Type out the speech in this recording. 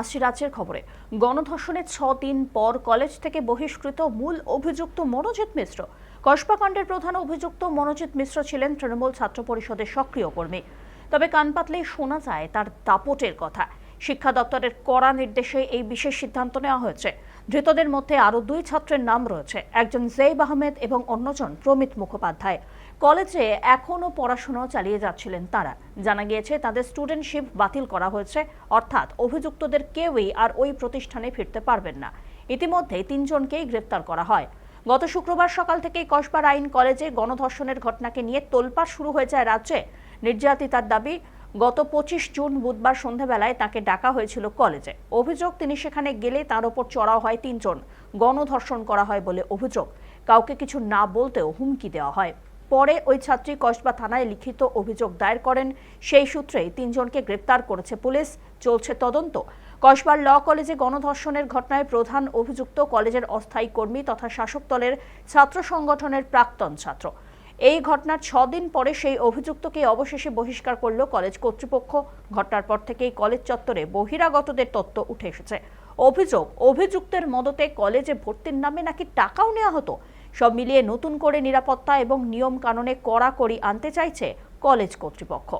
আসছি রাজ্যের খবরে। গণধর্ষণে ছ দিন পর কলেজ থেকে বহিষ্কৃত মূল অভিযুক্ত মনোজিৎ মিশ্র। কসবাকাণ্ডের প্রধান অভিযুক্ত মনোজিৎ মিশ্র ছিলেন তৃণমূল ছাত্র পরিষদের সক্রিয় কর্মী। তবে কান পাতলেই শোনা যায় তার দাপটের কথা। শিক্ষা দপ্তরের কড়া নির্দেশে এই বিশেষ সিদ্ধান্ত নেওয়া হয়েছে। ধৃতদের মধ্যে আরও দুই ছাত্রের নাম রয়েছে, একজন জেইব আহমেদ এবং অন্যজন প্রমিত মুখোপাধ্যায়। কলেজে এখনও পড়াশোনা চালিয়ে যাচ্ছিলেন তারা। জানা গিয়েছে, তাদের স্টুডেন্টশিপ বাতিল করা হয়েছে, অর্থাৎ অভিযুক্তদের কেউই আর ওই প্রতিষ্ঠানে ফিরতে পারবেন না। ইতিমধ্যে তিনজনকেই গ্রেপ্তার করা হয়। গত শুক্রবার সকাল থেকেই কসবার আইন কলেজে গণধর্ষণের ঘটনাকে নিয়ে তোলপাড় শুরু হয়ে যায় রাজ্যে। নির্যাতিতার দাবি গত পঁচিশ জুন বুধবার সন্ধ্যাবেলায় তাকে ডাকা হয়েছিল কলেজে। অভিযোগ, তিনি সেখানে গেলে তার ওপর চড়াও হয় তিনজন। গণধর্ষণ করা হয় বলে অভিযোগ। কাউকে কিছু না বলতেও হুমকি দেওয়া হয়। পরে ওই ছাত্রী কসবা থানায় লিখিত অভিযোগ দায়ের করেন। সেই সূত্রেই তিনজনকে গ্রেপ্তার করেছে পুলিশ। চলছে তদন্ত। কসবার ল কলেজে গণধর্ষণের ঘটনায় প্রধান অভিযুক্ত কলেজের অস্থায়ী কর্মী তথা শাসক দলের ছাত্র সংগঠনের প্রাক্তন ছাত্র। এই ঘটনার ছদিন পরে সেই অভিযুক্তকে অবশেষে বহিষ্কার করল কলেজ কর্তৃপক্ষ। ঘটনার পর থেকেই কলেজ চত্বরে বহিরাগতদের তত্ত্ব উঠে এসেছে। অভিযোগ, অভিযুক্তের মদতে কলেজে ভর্তির নামে নাকি টাকাও নেওয়া হতো? সব মিলিয়ে নতুন করে নিরাপত্তা এবং নিয়ম কানুনে কড়াকড়ি আনতে চাইছে কলেজ কর্তৃপক্ষ।